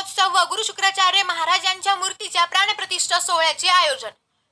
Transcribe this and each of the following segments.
व गुरु शुक्राचार्य महाराजांच्या मूर्तीच्या प्राणप्रतिष्ठा सोहळ्याचे आयोजन.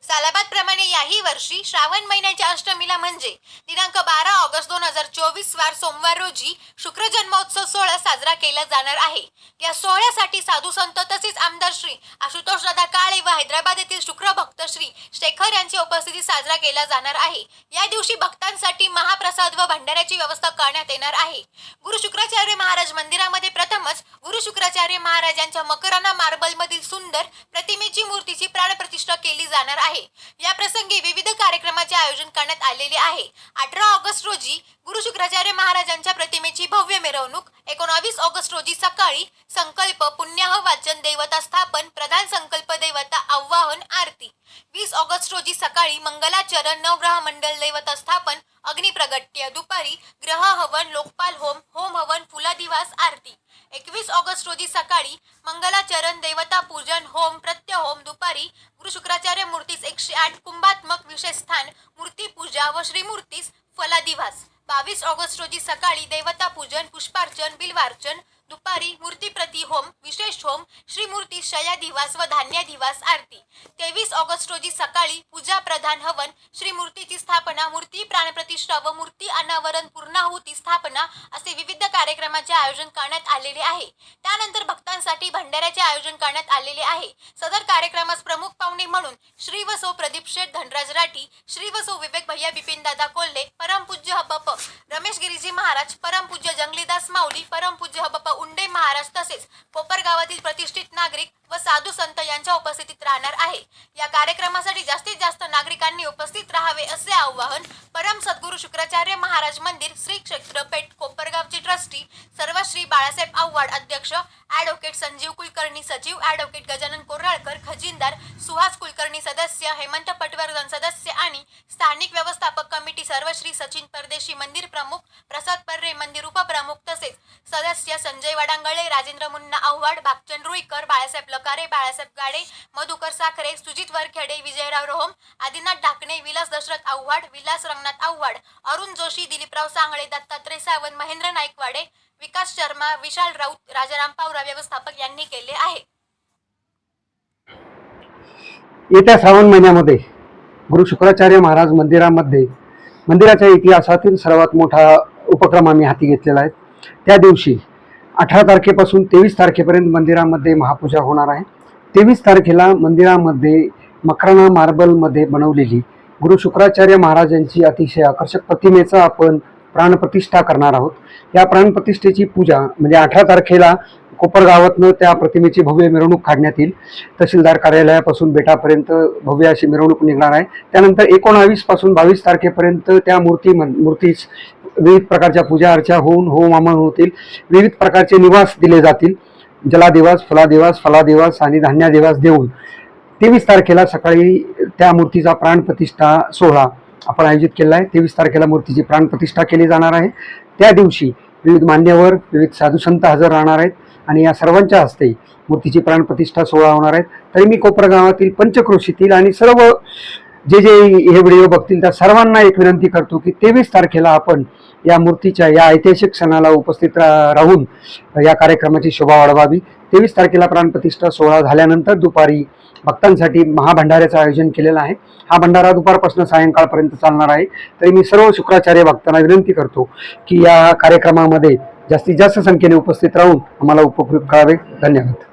सालाबाद प्रमाणे याही वर्षी श्रावण महिन्याच्या अष्टमीला म्हणजे दिनांक बारा ऑगस्ट दोन हजार चोवीस वार सोमवार रोजी शुक्र जन्मोत्सव सोहळा साजरा केला जाणार आहे. या सोहळ्यासाठी साधू संत तसेच आमदार श्री आशुतोष दादा काळे व हैदराबाद येथील शुक्र भक्त श्री शेखर यांची उपस्थिती साजरा केला जाणार आहे. या दिवशी भक्तांसाठी महाप्रसाद व भंडाऱ्याची व्यवस्था करण्यात येणार आहे. गुरु शुक्राचार्य महाराज मंदिरामध्ये प्रथमच गुरु शुक्राचार्य महाराजांच्या मकराना मार्बल मधील सुंदर प्रतिमेची मूर्तीची प्राणप्रतिष्ठा केली जाणार आहे. या प्रसंगी विविध कार्यक्रमाचे आयोजन करण्यात आलेले आहे. अठरा ऑगस्ट रोजी गुरु शुक्राचार्य महाराजांच्या प्रतिमेची भव्य मिरवणूक एकोणावीस ऑगस्ट रोजी सकाळी संकल्प पुण्याह वाचन देवता स्थापन प्रधान संकल्प देवता आवाहन आरती. वीस ऑगस्ट रोजी सकाळी मंगलाचरण नवग्रह मंडल देवता स्थापन अग्निप्रगट्य दुपारी ग्रह हवन लोकपाल होम होम हवन फुलादिवास आरती. एकवीस ऑगस्ट रोजी सकाळी मंगलाचरण देवता पूजन होम प्रत्यहोम दुपारी गुरु शुक्राचार्य मूर्तीस एकशे आठ कुंभात्मक विशेष स्थान मूर्ती पूजा व श्रीमूर्तीस फलादिवास. बावीस ऑगस्ट रोजी सकाळी देवता पूजन पुष्पार्चन बिलवार्चन दुपारी मूर्तीप्रती होम विशेष होम श्रीमूर्ती शयाधिवास व धान्याधिवास आरती. तेवीस ऑगस्ट रोजी सकाळी पूजा प्रधान हवन श्रीमूर्तीची स्थापना मूर्ती प्राणप्रतिष्ठा व मूर्ती अनावरण पूर्णाहुती स्थापना असे विविध कार्यक्रमाचे आयोजन करण्यात आलेले आहे. त्यानंतर भक्तांसाठी भंडाऱ्याचे आयोजन करण्यात आलेले आहे. सदर कार्यक्रमास प्रमुख पाहुणे म्हणून श्री व सो प्रदीप शेठ धनराज राठी श्री व विवेक भैया बिपिन दादा कोल्हे परमपूज्य हबप रमेश गिरीजी महाराज परमपूज्य जंगलीदास माऊली परमपूज्य हबप उंडे महाराज तसेच कोपर गावातील प्रतिष्ठित नागरिक व साधू संत यांच्या उपस्थितीत राहणार आहे. या कार्यक्रमासाठी जास्तीत जास्त नागरिकांनी उपस्थित राहावे असे आवाहन परम सद्गुरू शुक्राचार्य महाराज मंदिर श्री क्षेत्र पेठ कोपरगावचे ट्रस्टी सर्व श्री बाळासाहेब आव्हाड अध्यक्ष ॲडव्होकेट संजीव कुलकर्णी सचिव ॲडव्होकेट गजानन कोराळकर खजिनदार सुहास कुलकर्णी सदस्य हेमंत पटवर्धन सदस्य आणि स्थानिक व्यवस्थापक कमिटी सर्व श्री सचिन परदेशी मंदिर प्रमुख प्रसाद पर्रे मंदिर उपप्रमुख तसेच सदस्य संजय वडांगळे राजेंद्र मुन्ना आव्हाड भागचंद रुईकर बाळासाहेब लकारे बाळासाहेब गाडे मधुकर साखरे सुजित वरखेडे विजयराव रोहम आदिनाथ ढाकणे विलास दशरथ आव्हाड विलास रंगनाथ आव्हाड अरुण जोशी दिलीपराव सांगळे दत्तात्रय सावंत महेंद्र नाईकवाडे विकास शर्मा विशाल राऊत राजाराम पावरा व्यवस्थापक यांनी केले आहे. येत्या श्रावण महिन्यामध्ये गुरु शुक्राचार्य महाराज मंदिरामध्ये मंदिराच्या इतिहासातील सर्वात मोठा उपक्रम आम्ही हाती घेतलेला आहे. त्या दिवशी अठरा तारखेपासून तेवीस तारखेपर्यंत मंदिरामध्ये महापूजा होणार आहे. तेवीस तारखेला मंदिरामध्ये मकराना मार्बलमध्ये बनवलेली गुरु शुक्राचार्य महाराजांची अतिशय आकर्षक प्रतिमेचा आपण प्राणप्रतिष्ठा करणार आहोत. या प्राणप्रतिष्ठेची पूजा म्हणजे अठरा तारखेला कोपरगावातनं त्या प्रतिमेची भव्य मिरवणूक काढण्यात येईल. तहसीलदार कार्यालयापासून बेटापर्यंत भव्य अशी मिरवणूक निघणार आहे. त्यानंतर एकोणावीसपासून बावीस तारखेपर्यंत त्या मूर्ती मूर्तीस विविध प्रकारच्या पूजा अर्चा होऊन होम होतील. विविध प्रकारचे निवास दिले जातील. जलादिवास फलादिवास फलादिवास आणि धान्यादिवास देऊन तेवीस तारखेला सकाळी त्या मूर्तीचा प्राणप्रतिष्ठा सोहळा आपण आयोजित केला आहे. तेवीस तारखेला मूर्तीची प्राणप्रतिष्ठा केली जाणार आहे. त्या दिवशी विविध मान्यवर विविध साधू संत हजर राहणार आहेत. आणि या सर्वांच्या हस्ते मूर्तीची प्राणप्रतिष्ठा सोहळा होणार आहेत तरी मी कोपरगावातील पंचक्रोशीतील आणि सर्व जे जे हे व्हिडिओ बघतील त्या सर्वांना एक विनंती करतो की तेवीस तारखेला आपण या मूर्तीच्या या ऐतिहासिक क्षणाला उपस्थित रा राहून या कार्यक्रमाची शोभा वाढवावी. तेवीस तारखेला प्राणप्रतिष्ठा सोहळा झाल्यानंतर दुपारी भक्तांसाठी महाभंडाऱ्याचं आयोजन केलेलं आहे. हा भंडारा दुपारपासून सायंकाळपर्यंत चालणार आहे. तरी मी सर्व शुक्राचार्य भक्तांना विनंती करतो की या कार्यक्रमामध्ये जास्तीत जास्त संख्येने उपस्थित राहून आम्हाला उपकृत करावे. धन्यवाद.